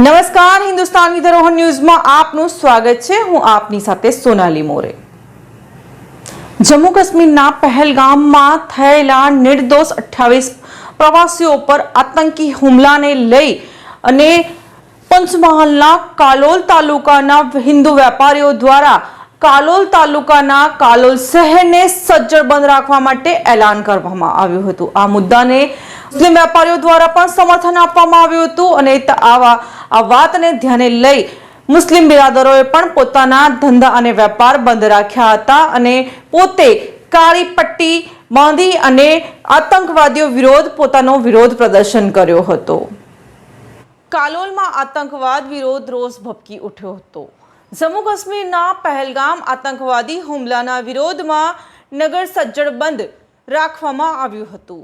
નમસ્કાર, હિન્દુસ્તાની ધરોહર ન્યૂઝમાં આપનું સ્વાગત છે. હું આપની સાથે સોનાલી મોરે. જમ્મુ કાશ્મીરના પહેલગામમાં થયેલા નિર્દોષ અઠ્યાવીસ પ્રવાસીઓ પર આતંકી હુમલાને લઈ અને પંચમહાલના કાલોલ તાલુકાના હિન્દુ વેપારીઓ દ્વારા કાલોલ તાલુકાના કાલોલ શહેરને સજ્જડ બંધ રાખવા માટે એલાન કરવામાં આવ્યું હતું. આ મુદ્દાને મુસ્લિમ વેપારીઓ દ્વારા પણ સમર્થન આપવામાં આવ્યું હતું અને આવા આ વાતને ધ્યાને લઈ મુસ્લિમ બિરાદરોએ પણ પોતાના ધંધા અને વેપાર બંધ રાખ્યા હતા અને પોતે કાળી પટ્ટી બાંધી અને આતંકવાદીઓ વિરોધ પોતાનો વિરોધ પ્રદર્શન કર્યો હતો. કાલોલમાં આતંકવાદ વિરોધ રોષ ભપકી ઉઠ્યો હતો. જમ્મુ કાશ્મીરના પહેલગામ આતંકવાદી હુમલાના વિરોધમાં નગર સજ્જડ બંધ રાખવામાં આવ્યું હતું.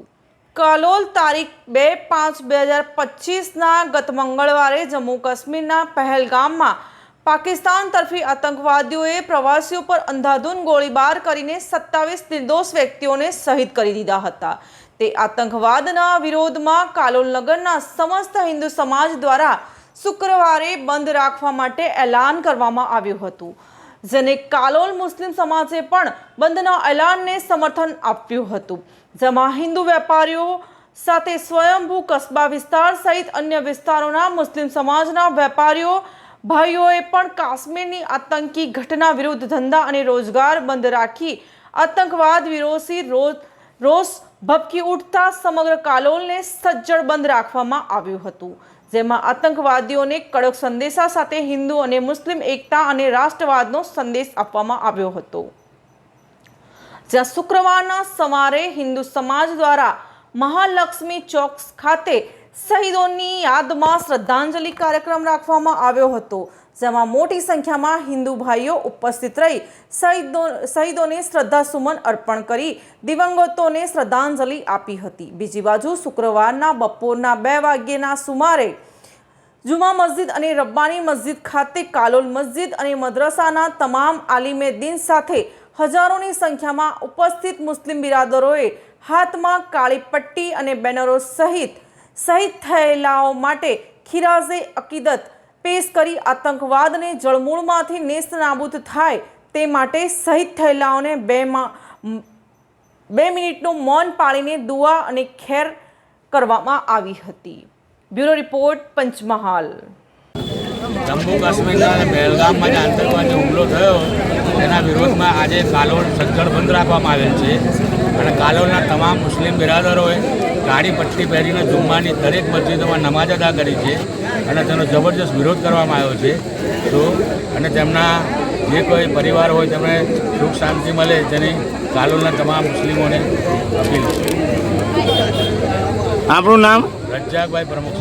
કાલોલ તારીખ બે પાંચ બે હજાર પચીસના ગત મંગળવારે જમ્મુ કાશ્મીરના પહેલગામમાં પાકિસ્તાન તરફી આતંકવાદીઓએ પ્રવાસીઓ પર અંધાધૂન ગોળીબાર કરીને સત્તાવીસ નિર્દોષ વ્યક્તિઓને શહીદ કરી દીધા હતા. તે આતંકવાદના વિરોધમાં કાલોલ નગરના સમસ્ત હિન્દુ સમાજ દ્વારા શુક્રવારે બંધ રાખવા માટે એલાન કરવામાં આવ્યું હતું, જેને કાલોલ મુસ્લિમ સમાજે પણ બંધના એલાનને સમર્થન આપ્યું હતું. જેમાં હિન્દુ વેપારીઓ સાથે સ્વયંભૂ કસ્બા વિસ્તાર સહિત અન્ય વિસ્તારોના મુસ્લિમ સમાજના વેપારીઓ, ભાઈઓએ પણ કાશ્મીરની આતંકી ઘટના વિરુદ્ધ ધંધા અને રોજગાર બંધ રાખી આતંકવાદ વિરોધી રોષ ભપકી ઉઠતા સમગ્ર કાલોલને સજ્જડ બંધ રાખવામાં આવ્યું હતું, જેમાં આતંકવાદીઓને કડક સંદેશા સાથે હિન્દુ અને મુસ્લિમ એકતા અને રાષ્ટ્રવાદનો સંદેશ આપવામાં આવ્યો હતો. જ્યાં શુક્રવારના સવારે હિન્દુ સમાજ દ્વારા મહાલક્ષ્મી ચોક ખાતે શહીદોની યાદમાં શ્રદ્ધાંજલિ કાર્યક્રમ રાખવામાં આવ્યો હતો જેમાં મોટી સંખ્યામાં હિન્દુ ભાઈઓ ઉપસ્થિત રહી શહીદો શહીદોને શ્રદ્ધાસુમન અર્પણ કરી દિવંગતોને શ્રદ્ધાંજલિ આપી હતી. બીજી બાજુ શુક્રવારના બપોરના બે વાગ્યેના સુમારે જુમા મસ્જિદ અને રબ્બાની મસ્જિદ ખાતે કાલોલ મસ્જિદ અને મદ્રસાના તમામ આલિમે દિન સાથે હજારોની સંખ્યામાં ઉપસ્થિત મુસ્લિમ બિરાદરોએ હાથમાં કાળી પટ્ટી અને બેનરો સહિત શહીદ થયેલાઓ માટે ખિરાઝે અકીદત પેશ કરી આતંકવાદને જળમૂળમાંથી નેસ્તનાબૂદ થાય તે માટે શહીદ થયેલાઓને બે બે મિનિટનું મૌન પાળીને દુઆ અને ખેર કરવામાં આવી હતી. Bureau report, Panchmahal. જમ્મુ કાશ્મીરના અને જે આતંકવાદી હુમલો થયો, તેના વિરોધમાં આજે કાલોલ સજ્જડ બંધ રાખવામાં આવેલ છે. અને કાલોલના તમામ મુસ્લિમ બિરાદરોએ કાળી પટ્ટી પહેરીને જુમ્માની દરેક મસ્જિદોમાં નમાજ અદા કરી છે અને તેનો જબરજસ્ત વિરોધ કરવામાં આવ્યો છે. તો અને તેમના જે કોઈ પરિવાર હોય તેમને સુખ શાંતિ મળે તેની કાલોલના તમામ મુસ્લિમોને અપીલ છે. આપણું નામ? રજાકભાઈ પ્રમુખ